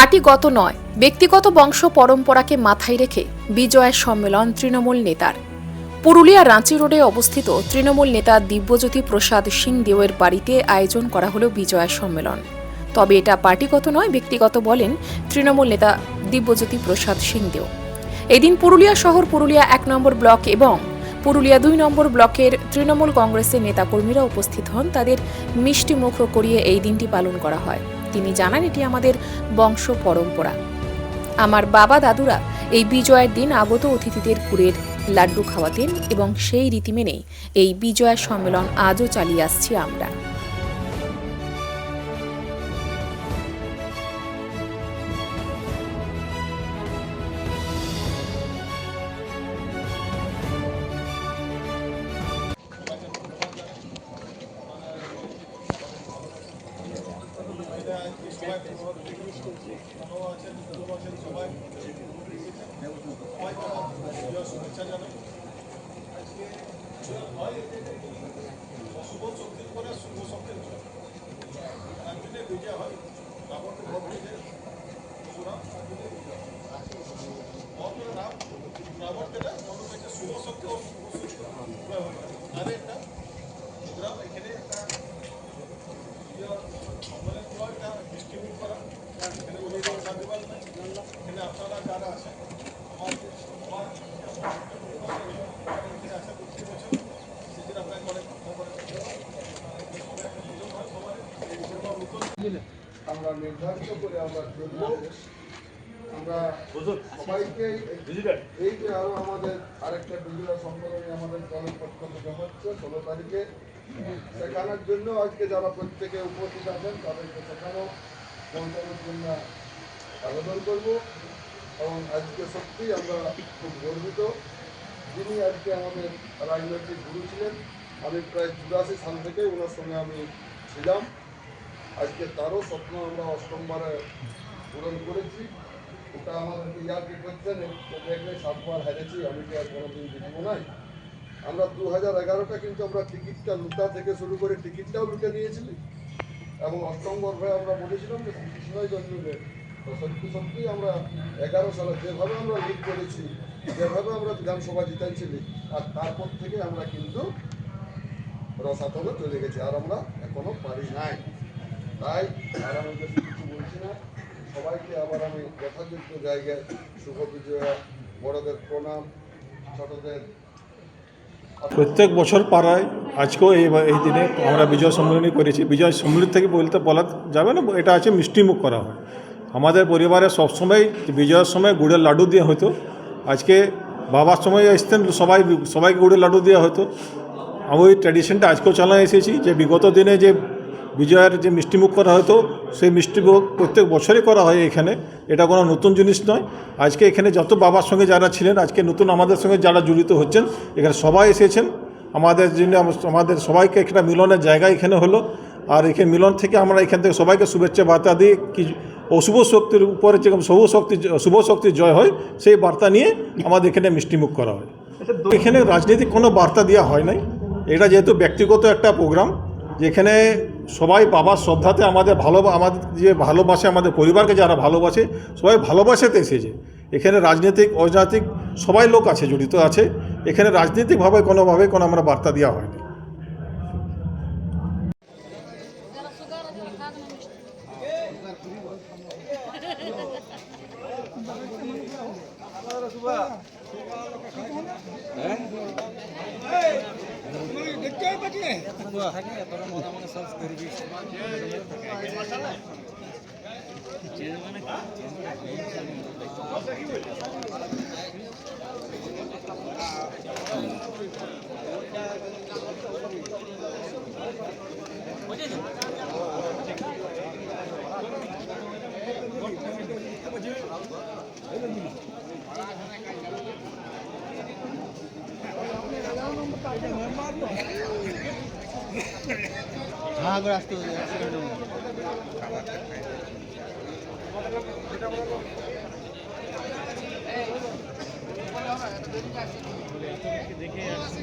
পার্টিগত নয়, ব্যক্তিগত বংশ পরম্পরাকে মাথায় রেখে বিজয়ের সম্মেলন তৃণমূল নেতার। পুরুলিয়া রাঁচি রোডে অবস্থিত তৃণমূল নেতা দিব্যজ্যোতি প্রসাদ সিং দেওয়ের বাড়িতে আয়োজন করা হলো বিজয়া সম্মেলন। তবে এটা পার্টিগত নয়, ব্যক্তিগত বলেন তৃণমূল নেতা দিব্যজ্যোতি প্রসাদ সিং দেও। এদিন পুরুলিয়া শহর পুরুলিয়া এক নম্বর ব্লক এবং পুরুলিয়া দুই নম্বর ব্লকের তৃণমূল কংগ্রেসের নেতাকর্মীরা উপস্থিত হন। তাদের মিষ্টি মুখ করিয়ে এই দিনটি পালন করা হয়। তিনি জানান, এটি আমাদের বংশ পরম্পরা। আমার বাবা দাদুরা এই বিজয়ের দিন আগত অতিথিদের গুড়ের লাড্ডু খাওয়াতেন এবং সেই রীতি মেনেই এই বিজয়া সম্মেলন আজও চালিয়ে আসছি আমরা। শুভেচ্ছা জানাই আজকে অশুভ শক্তির পরে শুভ শক্তির জয় একদিনে বিজয় হয় রাবণের ভক্তিতে রাম রাবণ কেটে মনে শুভ শক্তি আমরা নির্ধারিত করে আমরা চলবো আমরা সবাইকে এই যে আরও আমাদের আরেকটা ডিজিটাল সম্মেলনে আমাদের দলের পক্ষ থেকে হচ্ছে, ষোলো তারিখে। শেখানোর জন্য আজকে যারা প্রত্যেকে উপস্থিত আছেন, তাদেরকে শেখানো পৌঁছানোর জন্য আবেদন করব। এবং আজকে সত্যি আমরা খুব গর্বিত। যিনি আজকে আমাদের রাজনৈতিক গুরু ছিলেন, আমি প্রায় চুরাশি সাল থেকে ওনার সঙ্গে আমি ছিলাম। আজকে তারও স্বপ্ন আমরা অষ্টমবারে পূরণ করেছি। ওটা আমাদেরকে ইয়ার্কি করছেন দেখলে সাতবার হেরেছি, আমি কি আর কোনোদিন জিতব নাই? আমরা দু হাজার এগারোটা কিন্তু আমরা টিকিটটা লুটা থেকে শুরু করে টিকিটটাও লুটে নিয়েছিলি। এবং অষ্টম গর্ভে আমরা বলেছিলাম যে শ্রীকৃষ্ণই জন্মবে সত্যি সত্যি আমরা এগারো সালে যেভাবে আমরা লিড করেছি, যেভাবে আমরা বিধানসভা জিতাইছিলি আর তারপর থেকে আমরা কিন্তু রসাতলে চলে গেছি, আর আমরা এখনও পারি নাই। তাই আর আমি কিছু বলছি না। সবাইকে আবার আমি যথাযোগ্য জায়গায় শুভ বিজয়া, বড়দের প্রণাম, ছোটদের প্রত্যেক বছর পাড়ায় আজকেও এই এই দিনে আমরা বিজয় সম্মিলনী করেছি। বিজয় সম্মিলনী থেকে বলতে বলা যাবে না, এটা আছে মিষ্টিমুখ করা হয়। আমাদের পরিবারে সবসময় বিজয়ের সময় গুড়ের লাডু দেওয়া হতো। আজকে বাবার সময় আসতেন সবাই, সবাইকে গুড়ের লাডু দেওয়া হতো। আমি ওই ট্র্যাডিশনটা আজকেও চালায় এসেছি যে বিগত দিনে যে বিজয়ের যে মিষ্টিমুখ করা হতো সেই মিষ্টিমুখ প্রত্যেক বছরই করা হয় এখানে। এটা কোনো নতুন জিনিস নয়। আজকে এখানে যত বাবার সঙ্গে যারা ছিলেন আজকে নতুন আমাদের সঙ্গে যারা জড়িত হচ্ছেন এখানে সবাই এসেছেন। আমাদের জন্য আমাদের সবাইকে একটা মিলনের জায়গা এখানে হলো। আর এখানে মিলন থেকে আমরা এখান থেকে সবাইকে শুভেচ্ছা বার্তা দিই কি অশুভ শক্তির উপরে যেরকম শুভ শক্তি শুভ শক্তির জয় হয় সেই বার্তা নিয়ে আমাদের এখানে মিষ্টিমুখ করা হয়। এখানে রাজনৈতিক কোনো বার্তা দেওয়া হয় নাই। এটা যেহেতু ব্যক্তিগত একটা প্রোগ্রাম যেখানে সবাই বাবার শ্রদ্ধাতে আমাদের ভালো, আমাদের যে ভালোবাসে, আমাদের পরিবারকে যারা ভালোবাসে, সবাই ভালোবাসাতে এসেছে। এখানে রাজনৈতিক, অরাজনৈতিক সবাই লোক আছে, জড়িত আছে। এখানে রাজনৈতিকভাবে কোনোভাবে কোনো আমরা বার্তা দেওয়া হয়নি। থাকে তোরা মতামত সার্চ করবি Thank you. হ্যাঁ করে আসতে হবে। দেখে আসছে